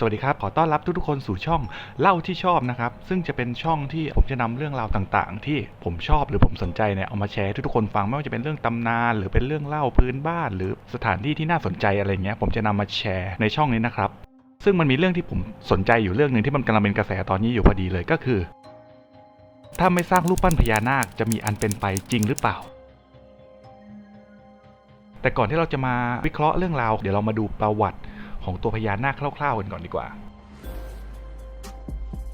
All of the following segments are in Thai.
สวัสดีครับ ขอต้อนรับทุกๆคนสู่ช่องเล่าที่ชอบนะครับ ซึ่งจะเป็นช่องที่ผมจะนำเรื่องราวต่างๆ ที่ผมชอบหรือผมสนใจเนี่ยเอามาแชร์ทุกๆคนฟังไม่ว่าจะเป็นเรื่องตำนาน หรือเป็นเรื่องเล่าพื้นบ้าน หรือสถานที่ที่น่าสนใจอะไรเงี้ยผมจะนำมาแชร์ในช่องนี้นะครับ ซึ่งมันมีเรื่องที่ผมสนใจอยู่เรื่องหนึ่งที่มันกำลังเป็นกระแสตอนนี้อยู่พอดีเลยก็คือ ถ้าไม่สร้างรูปปั้นพญานาคจะมีอันเป็นไปจริงหรือเปล่าแต่ก่อนที่เราจะมาวิเคราะห์เรื่องราว เดี๋ยวเรามาดูประวัติ ของตัวพญานาคคร่าวๆกันก่อนดีกว่า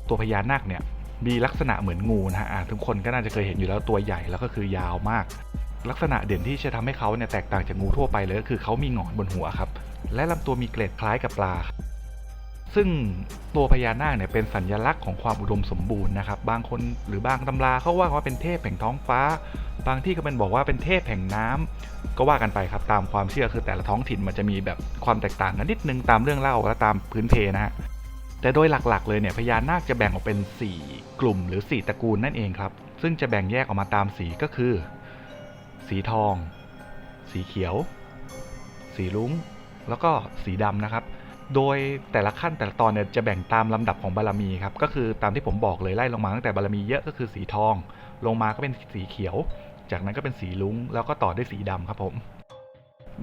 ตัวพญานาคเนี่ยมีลักษณะเหมือนงูนะฮะทุกคนก็น่าจะเคยเห็นอยู่แล้วตัวใหญ่แล้วก็คือยาวมาก ลักษณะเด่นที่จะทำให้เขาเนี่ยแตกต่างจากงูทั่วไปเลยก็คือเขามีหงอนบนหัวครับ และลำตัวมีเกล็ดคล้ายกับปลา ซึ่งตัวพญานาคเนี่ยเป็นสัญลักษณ์ของความอุดมสมบูรณ์นะครับ บางคนหรือบางตำราเขาว่าว่าเป็นเทพแห่งท้องฟ้า บางที่ก็เป็นบอกว่าเป็นเทพแห่งน้ำก็ว่ากันไปครับตามความเชื่อคือแต่ละท้องถิ่นมันจะมีแบบความแตกต่างกันนิดนึงตามเรื่องเล่าและตามพื้นเพนะฮะแต่โดยหลักๆ เลยเนี่ยพญานาคจะแบ่งออกเป็น 4 กลุ่มหรือ 4 ตระกูลนั่นเองครับ ซึ่งจะแบ่งแยกออกมาตามสีก็คือ สีทอง สีเขียว สีลุ้ง แล้วก็สีดำนะครับ โดยแต่ละขั้นแต่ละตอนเนี่ยจะแบ่งตามลำดับของบารมีครับก็คือตามที่ผมบอกเลยไล่ลงมาตั้งแต่บารมีเยอะก็คือสีทอง ลงมาก็เป็นสีเขียว จากนั้นก็เป็นสีลุ้งแล้วก็ต่อด้วยสีดำครับผม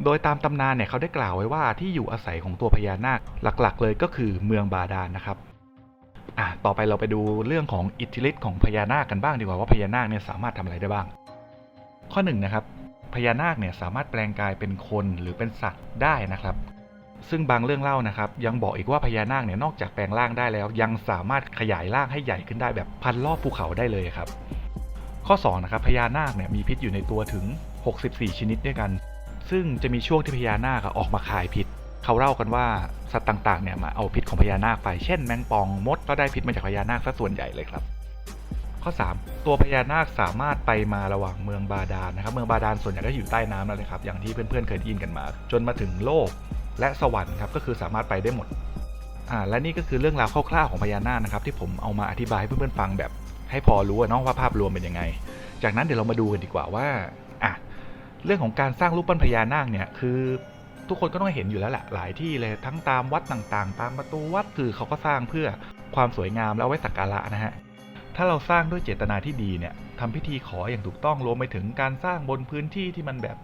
โดยตามตำนานเนี่ยเขาได้กล่าวไว้ว่าที่อยู่อาศัยของตัวพญานาคหลักๆ เลยก็คือเมืองบาดาลนะครับอะต่อไปเราไปดูเรื่องของอิทธิฤทธิ์ของพญานาคกันบ้างดีกว่าว่าพญานาคเนี่ยสามารถทำอะไรได้บ้าง ข้อหนึ่งนะครับพญานาคเนี่ยสามารถแปลงกายเป็นคนหรือเป็นสัตว์ได้นะครับ ซึ่งบางเรื่องเล่านะครับ ยังบอกอีกว่าพญานาคเนี่ยนอกจากแปลงร่างได้แล้ว ยังสามารถขยายร่างให้ใหญ่ขึ้นได้แบบพันรอบภูเขาได้เลยครับ ข้อ2นะครับพญานาคเนี่ยมีพิษอยู่ในตัวถึง 64 ชนิดด้วยกัน ซึ่งจะมีช่วงที่พญานาคออกมาคายพิษเขาเล่ากันว่าสัตว์ต่างๆเนี่ยมาเอาพิษของพญานาคไป เช่นแมงป่องมดก็ได้พิษมาจากพญานาคซะส่วนใหญ่เลยครับข้อ 3 ตัวพญานาคสามารถไปมาระหว่างเมืองบาดาลนะครับ เมืองบาดาลส่วนใหญ่ก็อยู่ใต้น้ำนั่นเลยครับ อย่างที่เพื่อนๆเคยได้ยินกันมา จนมาถึงโลก และสวรรค์ครับก็คือสามารถไปได้หมดอ่าและนี่ก็คือเรื่องราวคร่าวๆของพญานาคนะครับที่ผมเอามาอธิบายให้เพื่อนๆฟังแบบ ให้พอรู้เนาะว่าภาพรวมเป็นยังไง จากนั้นเดี๋ยวเรามาดูกันดีกว่าว่าอะเรื่องของการสร้างรูปปั้นพญานาคเนี่ยคือทุกคนก็ต้องเห็นอยู่แล้วแหละหลายที่เลยทั้งตามวัดต่างๆ ตามประตูวัดคือเขาก็สร้างเพื่อความสวยงามแล้วไว้สักการะนะฮะถ้าเราสร้างด้วยเจตนาที่ดีเนี่ยทำพิธีขออย่างถูกต้องรวมไปถึงการสร้างบนพื้นที่ที่มันแบบ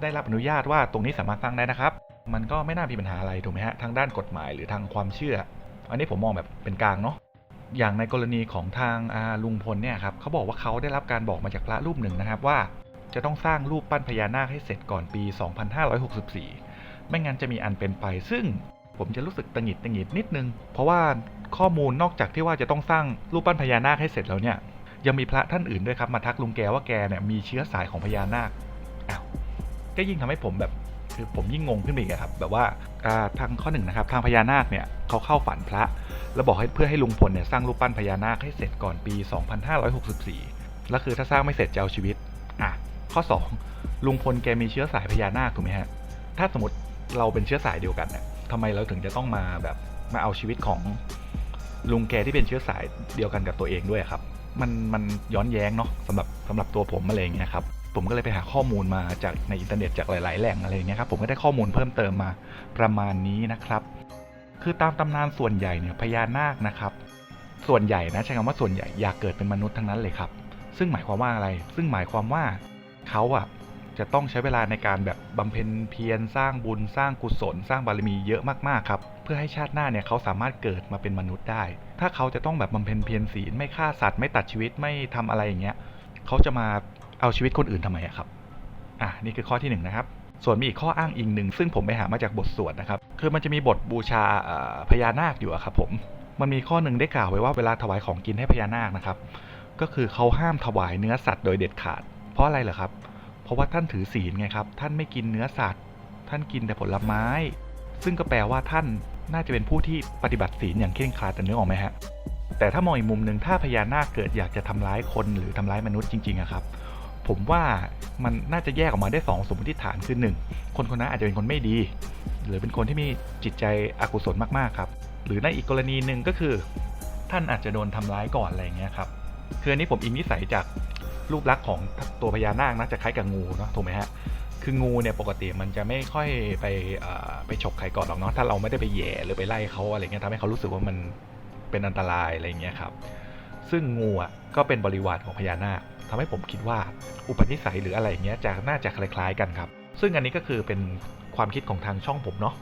ได้รับอนุญาตว่าตรงนี้สามารถสร้างได้นะครับ มันก็ไม่น่ามีปัญหาอะไรถูกไหมฮะทางด้านกฎหมายหรือทางความเชื่อ อันนี้ผมมองแบบเป็นกลางเนาะอย่างในกรณีของทางาลุงพลเนี่ยครับเขาบอกว่าเขาได้รับการบอกมาจากพระรูปหนึ่งนะครับว่า จะต้องสร้างรูปปั้นพญานาคให้เสร็จก่อนปี 2564 ไม่งั้นจะมีอันเป็นไป ซึ่งผมจะรู้สึกตังหิดตังหิดนิดนึง เพราะว่าข้อมูลนอกจากที่ว่าจะต้องสร้างรูปปั้นพญานาคให้เสร็จแล้วเนี่ยยังมีพระท่านอื่นด้วยครับมาทักลุงแกว่าแกเนี่ยมีเชื้อสายของพญานาคอ้าวก็ยิ่งทำให้ผมแบบ คือผมยิ่งงงขึ้นไปอีกอะครับแบบว่าอ่าทางข้อหนึ่งนะครับ ทางพญานาคเนี่ยเขาเข้าฝันพระ แล้วบอกให้เพื่อให้ลุงพลเนี่ยสร้างรูปปั้นพญานาคให้เสร็จก่อนปี 2564 แล้วคือถ้าสร้างไม่เสร็จจะเอาชีวิตอะข้อ 2 ลุงพลแกมีเชื้อสายพญานาคถูกไหมฮะถ้าสมมติเราเป็นเชื้อสายเดียวกันเนี่ยทำไมเราถึงจะต้องมาแบบมาเอาชีวิตของลุงแกที่เป็นเชื้อสายเดียวกันกับตัวเองด้วยครับ มันมันย้อนแย้งเนาะสำหรับสำหรับตัวผมอะไรอย่างเงี้ยครับ ผมก็เลยไปหาข้อมูลมาจากในอินเทอร์เน็ตจากหลาย ๆ แหล่งอะไรอย่างเงี้ยครับผมก็ได้ข้อมูลเพิ่มเติมมาประมาณนี้นะครับ คือตามตำนานส่วนใหญ่เนี่ยพญานาคนะครับ ส่วนใหญ่นะใช้คำว่าส่วนใหญ่อยากเกิดเป็นมนุษย์ทั้งนั้นเลยครับ ซึ่งหมายความว่าอะไร ซึ่งหมายความว่าเขาอะจะต้องใช้เวลาในการแบบบำเพ็ญเพียรสร้างบุญสร้างกุศล สร้างบารมีเยอะมากๆครับเพื่อให้ชาติหน้าเนี่ยเขาสามารถเกิดมาเป็นมนุษย์ได้ ถ้าเขาจะต้องแบบบำเพ็ญเพียรศีลไม่ฆ่าสัตว์ไม่ตัดชีวิตไม่ทำอะไรอย่างเงี้ยเขาจะมา เอาชีวิตคนอื่นทำไมครับอะนี่คือข้อที่หนึ่งนะครับส่วนมีอีกข้ออ้างอิงหนึ่งซึ่งผมไปหามาจากบทสวดนะครับ คือมันจะมีบทบูชาพญานาคอยู่ครับผม มันมีข้อหนึ่งได้กล่าวไว้ว่าเวลาถวายของกินให้พญานาคนะครับ ก็คือเขาห้ามถวายเนื้อสัตว์โดยเด็ดขาด เพราะอะไรเหรอครับ เพราะว่าท่านถือศีลไงครับ ท่านไม่กินเนื้อสัตว์ ท่านกินแต่ผลไม้ ซึ่งก็แปลว่าท่านน่าจะเป็นผู้ที่ปฏิบัติศีลอย่างเคร่งครัดแต่เนื้อออกไหมฮะ แต่ถ้ามองอีกมุมหนึ่งถ้าพญานาคเกิดอยากจะทำร้ายคนหรือทำร้ายมนุษย์จริงๆอะครับ ผมว่ามันน่าจะแยกออกมาได้สองสมมติฐานคือหนึ่งคนคนนั้นอาจจะเป็นคนไม่ดี หรือเป็นคนที่มีจิตใจอกุศลมากๆครับ หรือในอีกกรณีหนึ่งก็คือ ท่านอาจจะโดนทำร้ายก่อนอะไรอย่างเงี้ยครับคืออันนี้ผมอิงนิสัยจากรูปลักษณ์ของตัวพญานาคนะจะคล้ายกับงูเนาะถูกไหมฮะคืองูเนี่ยปกติมันจะไม่ค่อยไปไปฉกใครก่อนหรอกเนาะถ้าเราไม่ได้ไปแย่หรือไปไล่เขาอะไรเงี้ยทำให้เขารู้สึกว่ามันเป็นอันตรายอะไรเงี้ยครับ ซึ่งงูอะ ก็เป็นบริวารของพญานาคทำให้ผมคิดว่าอุปนิสัยหรืออะไรเงี้ยจะน่าจะคล้าย ๆ กันครับ ซึ่งอันนี้ก็คือเป็นความคิดของทางช่องผมเนาะ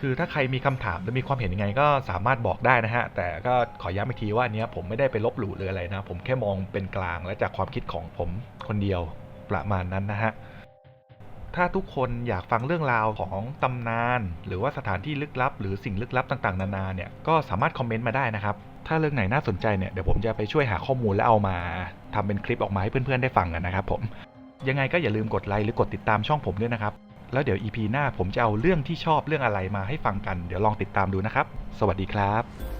คือถ้าใครมีคำถามหรือมีความเห็นยังไงก็สามารถบอกได้นะฮะ แต่ก็ขอย้ำอีกทีว่าอันเนี้ยผมไม่ได้ไปลบหลู่หรืออะไรนะ ผมแค่มองเป็นกลางและจากความคิดของผมคนเดียวประมาณนั้นนะฮะ ถ้าทุกคนอยากฟังเรื่องราวของตำนาน หรือว่าสถานที่ลึกลับ หรือสิ่งลึกลับต่างๆ นานาเนี่ยก็สามารถคอมเมนต์มาได้นะครับ ถ้าเรื่องไหนน่าสนใจเนี่ยเดี๋ยวผมจะไปช่วยหาข้อมูลแล้วเอามาทำเป็นคลิปออกมาให้เพื่อนๆได้ฟังกันนะครับผมยังไงก็อย่าลืมกดไลค์หรือกดติดตามช่องผมด้วยนะครับแล้วเดี๋ยว EP หน้าผมจะเอาเรื่องที่ชอบเรื่องอะไรมาให้ฟังกัน เดี๋ยวลองติดตามดูนะครับ สวัสดีครับ